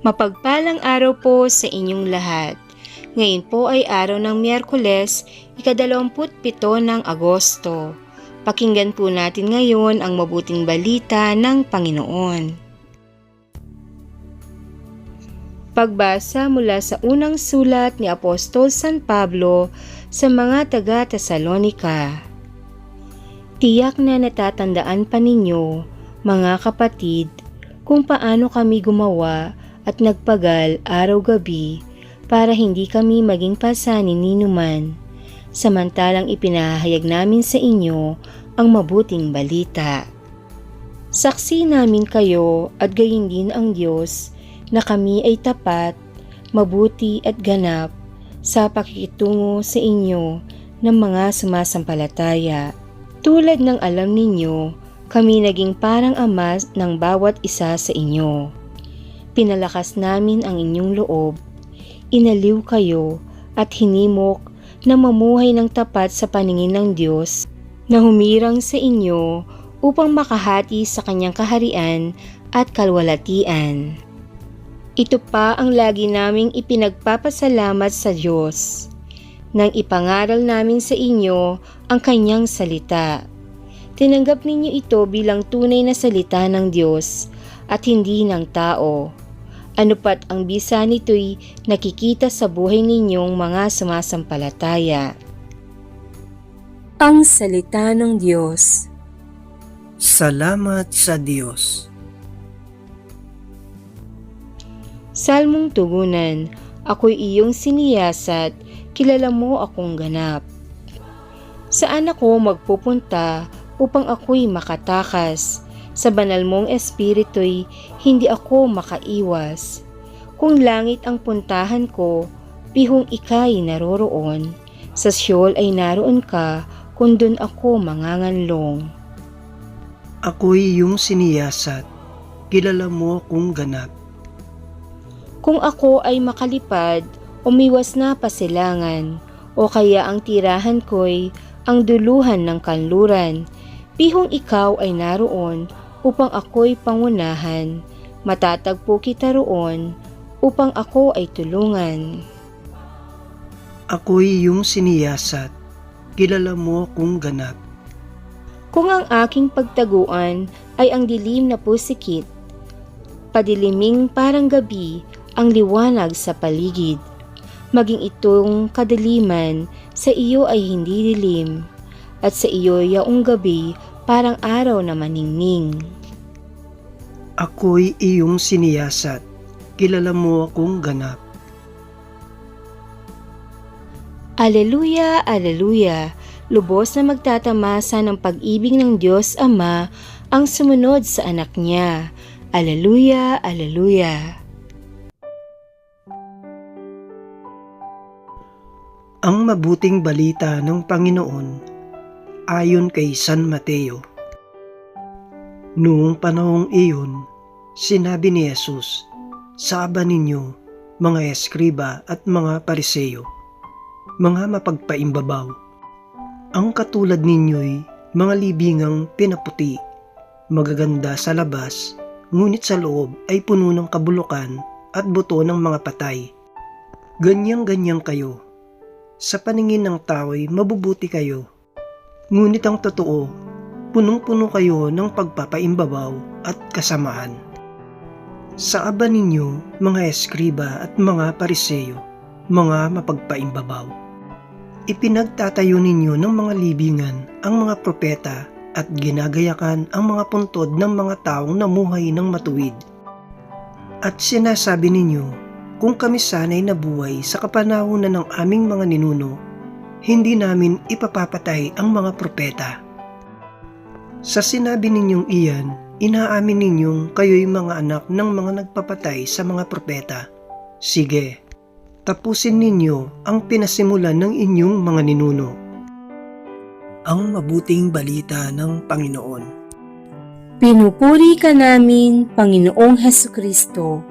Mapagpalang araw po sa inyong lahat. Ngayon po ay araw ng Miyerkules, ikadalawamput pito ng Agosto. Pakinggan po natin ngayon ang mabuting balita ng Panginoon. Pagbasa mula sa unang sulat ni Apostol San Pablo sa mga taga-Tesalonika. Tiyak na natatandaan pa ninyo, mga kapatid, kung paano kami gumawa at nagpagal araw-gabi para hindi kami maging pasanin ni numan. Samantalang ipinahayag namin sa inyo ang mabuting balita. Saksi namin kayo at gayon din ang Diyos na kami ay tapat, mabuti at ganap sa pakikitungo sa inyo ng mga sumasampalataya. Tulad ng alam ninyo, kami naging parang ama ng bawat isa sa inyo. Pinalakas namin ang inyong loob, inaliw kayo at hinimok na mamuhay ng tapat sa paningin ng Diyos na humirang sa inyo upang makahati sa kanyang kaharian at kalwalatian. Ito pa ang lagi naming ipinagpapasalamat sa Diyos nang ipangaral namin sa inyo ang kanyang salita. Tinanggap ninyo ito bilang tunay na salita ng Diyos at hindi ng tao. Ano pat ang bisa nito'y nakikita sa buhay ninyong mga sumasampalataya. Ang Salita ng Diyos Salamat sa Diyos. Salmong Tugunan Ako'y iyong siniyasat, kilala mo akong ganap. Saan ako magpupunta upang ako'y makatakas? Sa banal mong espiritu'y hindi ako makaiwas. Kung langit ang puntahan ko, pihong ika'y naroroon. Sa siyol ay naroon ka, kung dun ako manganganlong. Ako'y iyong siniyasat. Kilala mo akong ganap. Kung ako ay makalipad, umiwas na pasilangan, o kaya ang tirahan ko'y ang duluhan ng kanluran, pihong ikaw ay naroon upang ako'y pangunahan, matatagpo kita roon upang ako ay tulungan. Ako'y iyong siniyasat. Kilala mo akong ganap. Kung ang aking pagtaguan ay ang dilim na pusikit, padiliming parang gabi ang liwanag sa paligid. Maging itong kadiliman sa iyo ay hindi dilim, at sa iyo yaong gabi parang araw na maningning. Ako'y iyong siniyasat. Kilala mo akong ganap. Aleluya, aleluya! Lubos na magtatamasa ng pag-ibig ng Diyos Ama ang sumunod sa anak niya. Aleluya, aleluya! Ang mabuting balita ng Panginoon ayon kay San Mateo. Noong panahong iyon, sinabi ni Jesus, Saba ninyo, mga eskriba at mga pariseyo, mga mapagpaimbabaw. Ang katulad ninyo'y mga libingang pinaputi, magaganda sa labas, ngunit sa loob ay puno ng kabulukan at buto ng mga patay. Ganyang-ganyang kayo sa paningin ng tao'y mabubuti kayo. Ngunit ang totoo, punong-puno kayo ng pagpapaimbabaw at kasamaan. Sa aba ninyo, mga eskriba at mga pariseyo, mga mapagpaimbabaw. Ipinagtatayo ninyo ng mga libingan ang mga propeta at ginagayakan ang mga puntod ng mga taong namuhay ng matuwid. At sinasabi ninyo kung kami sana'y nabuhay sa kapanahunan ng aming mga ninuno, hindi namin ipapapatay ang mga propeta. Sa sinabi ninyong iyan, inaamin ninyong kayo'y mga anak ng mga nagpapatay sa mga propeta. Sige, tapusin ninyo ang pinasimulan ng inyong mga ninuno. Ang mabuting balita ng Panginoon. Pinupuri ka namin, Panginoong Heso Kristo.